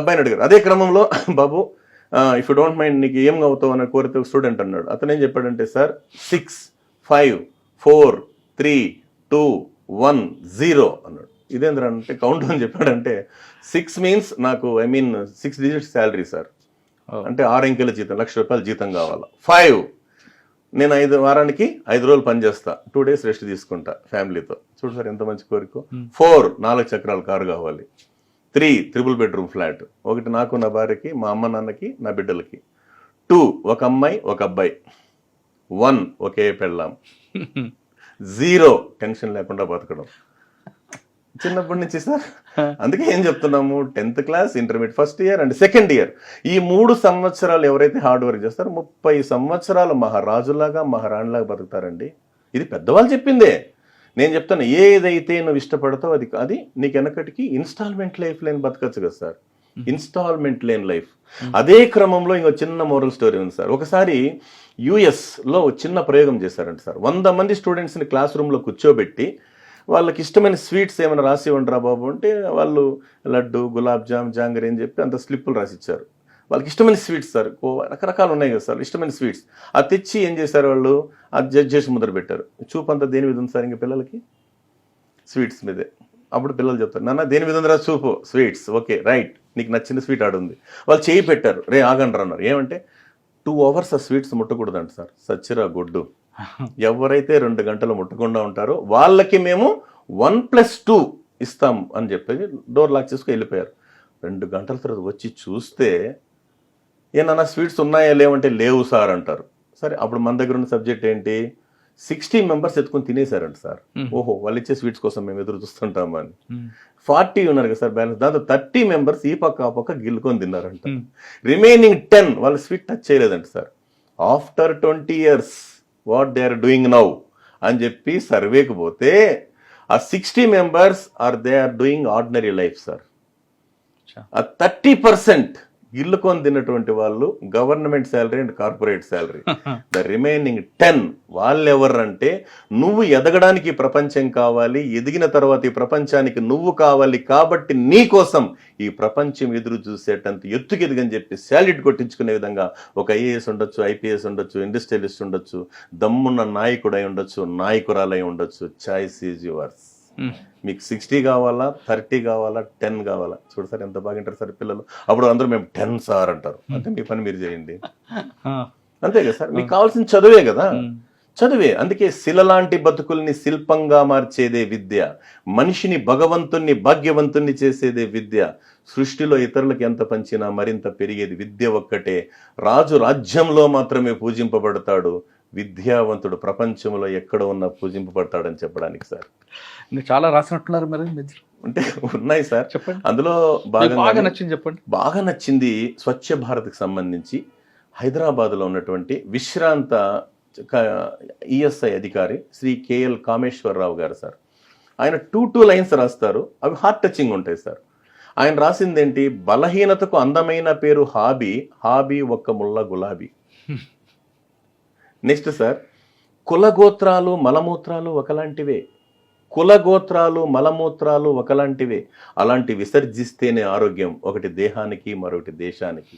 అబ్బాయిని అడిగారు. అదే క్రమంలో బాబు ఇఫ్ యూ డోంట్ మైండ్ నీకు ఏం అవుతావు అని కోరితే స్టూడెంట్ అన్నాడు. అతను ఏం చెప్పాడంటే sir six five four three two one zero అన్నాడు. ఇదేంద్ర అంటే కౌంట్ అని చెప్పాడంటే సిక్స్ మీన్స్ నాకు I mean six digit salary sir. అంటే ఆరు అంకెల జీతం లక్ష రూపాయల జీతం కావాలా. ఫైవ్ నేను ఐదు వారానికి ఐదు రోజులు పని చేస్తా. టూ డేస్ రెస్ట్ తీసుకుంటా ఫ్యామిలీతో చూడు సార్ ఎంత మంచి కోరిక. ఫోర్ నాలుగు చక్రాల కారు కావాలి. Three triple bedroom flat. ఒకటి నాకు నా భార్యకి మా అమ్మ నాన్నకి నా బిడ్డలకి. టూ ఒక అమ్మాయి ఒక అబ్బాయి. వన్ ఒకే పెళ్ళాం. జీరో టెన్షన్ లేకుండా బతకడం. చిన్నప్పటి నుంచి సార్ అందుకే ఏం చెప్తున్నాము? Tenth class intermediate first year and second year. ఈ మూడు సంవత్సరాలు ఎవరైతే హార్డ్ వర్క్ చేస్తారో ముప్పై సంవత్సరాలు మహారాజులాగా మహారాణిలాగా బతుకుతారండి. ఇది పెద్దవాళ్ళు చెప్పిందే. నేను చెప్తాను ఏదైతే నువ్వు ఇష్టపడతావు అది అది నీకు వెనకటికి ఇన్స్టాల్మెంట్ లైఫ్ లేని బతకచ్చు కదా సార్. ఇన్స్టాల్మెంట్ లేని లైఫ్. అదే క్రమంలో ఇంకో చిన్న మోరల్ స్టోరీ ఉంది సార్. ఒకసారి యుఎస్లో ఒక చిన్న ప్రయోగం చేశారంట సార్. వంద మంది స్టూడెంట్స్ని క్లాస్ రూమ్లో కూర్చోబెట్టి వాళ్ళకి ఇష్టమైన స్వీట్స్ ఏమైనా రాసి ఉండరా బాబు అంటే వాళ్ళు లడ్డు గులాబ్ జామ్ జాంగరీ అని చెప్పి అంత స్లిప్పులు రాసి ఇచ్చారు. వాళ్ళకి ఇష్టమైన స్వీట్స్ సార్. రకరకాలు ఉన్నాయి కదా సార్ ఇష్టమైన స్వీట్స్. అది తెచ్చి ఏం చేశారు వాళ్ళు? అది జడ్జ్ చేసి ముద్ర పెట్టారు. చూపు అంతా దేని మీద ఉంది సార్ ఇంకా పిల్లలకి? స్వీట్స్ మీదే. అప్పుడు పిల్లలు చెప్తారు నాన్న దేని మీద ఉందిరా చూపు? స్వీట్స్. Okay right. నీకు నచ్చిన స్వీట్ ఆడుంది వాళ్ళు చేయి పెట్టారు రే ఆగండి రా అన్నారు. ఏమంటే టూ అవర్స్ ఆ స్వీట్స్ ముట్టకూడదంట సార్. సచ్చిరా గుడ్డు. ఎవరైతే రెండు గంటలు ముట్టకుండా ఉంటారో వాళ్ళకి మేము వన్ ప్లస్ టూ ఇస్తాం అని చెప్పేసి డోర్ లాక్ చేసుకుని వెళ్ళిపోయారు. రెండు గంటల తర్వాత వచ్చి చూస్తే ఏమన్నా స్వీట్స్ ఉన్నాయా లేవంటే లేవు సార్ అంటారు. సరే అప్పుడు మన దగ్గర ఉన్న సబ్జెక్ట్ ఏంటి? సిక్స్టీ మెంబర్స్ ఎత్తుకొని తినేశారంట సార్. ఓహో వాళ్ళు ఇచ్చే స్వీట్స్ కోసం మేము ఎదురు చూస్తుంటామా అని ఫార్టీ ఉన్నారు కదా సార్ బ్యాలెన్స్. దాంతో థర్టీ మెంబర్స్ ఈ పక్క ఆ పక్క గిల్లుకొని తిన్నారంట. రిమైనింగ్ టెన్ వాళ్ళు sweet touch చేయలేదంట sir. After twenty years what they are doing now? అని చెప్పి సర్వేకి పోతే ఆ sixty members or they are doing ordinary life sir. ఆ థర్టీ పర్సెంట్ గిల్లుకొని తిన్నటువంటి వాళ్ళు government salary and corporate salary. The remaining ten వాళ్ళు ఎవరంటే నువ్వు ఎదగడానికి ప్రపంచం కావాలి ఎదిగిన తర్వాత ఈ ప్రపంచానికి నువ్వు కావాలి కాబట్టి నీ కోసం ఈ ప్రపంచం ఎదురు చూసేటంత ఎత్తుకు ఎదిగని చెప్పి శాలరీ కొట్టించుకునే విధంగా ఒక ఐఏఎస్ ఉండొచ్చు ఐపీఎస్ ఉండొచ్చు ఇండస్ట్రియలిస్ట్ ఉండొచ్చు దమ్మున్న నాయకుడై ఉండొచ్చు నాయకురాలై ఉండొచ్చు. చాయిస్ ఈజ్ యువర్స్ మీకు సిక్స్టీ కావాలా థర్టీ కావాలా టెన్ కావాలా? చూడు సార్ ఎంత బాగా వింటారు సార్ పిల్లలు. అప్పుడు అందరూ మేము టెన్ సార్ అంటారు. అంటే మీ పని మీరు చేయండి. అంతే కదా సార్? మీకు కావాల్సిన చదువే కదా? చదువే. అందుకే శిల లాంటి బతుకుల్ని శిల్పంగా మార్చేదే విద్య. మనిషిని భగవంతుణ్ణి భాగ్యవంతుణ్ణి చేసేదే విద్య. సృష్టిలో ఇతరులకు ఎంత పంచినా మరింత పెరిగేది విద్య ఒక్కటే. రాజు రాజ్యంలో మాత్రమే పూజింపబడతాడు. విద్యావంతుడు ప్రపంచంలో ఎక్కడ ఉన్నా పూజింపబడతాడని చెప్పడానికి సార్. చాలా రాసినట్టున్నారు మరి అంటే ఉన్నాయి సార్. చెప్పండి. అందులో బాగా నచ్చింది చెప్పండి. బాగా నచ్చింది స్వచ్ఛ భారత్కి సంబంధించి హైదరాబాద్లో ఉన్నటువంటి విశ్రాంత ఈఎస్ఐ అధికారి శ్రీ కేఎల్ కామేశ్వరరావు గారు సార్. ఆయన టూ టూ లైన్స్ రాస్తారు. అవి హార్ట్ టచింగ్ ఉంటాయి సార్. ఆయన రాసింది ఏంటి బలహీనతకు అందమైన పేరు హాబీ హాబీ ఒక్క ముళ్ళ గులాబీ. నెక్స్ట్ సార్ కులగోత్రాలు మలమూత్రాలు ఒకలాంటివే. కులగోత్రాలు మలమూత్రాలు ఒకలాంటివే. అలాంటి విసర్జిస్తేనే ఆరోగ్యం ఒకటి దేహానికి మరొకటి దేశానికి.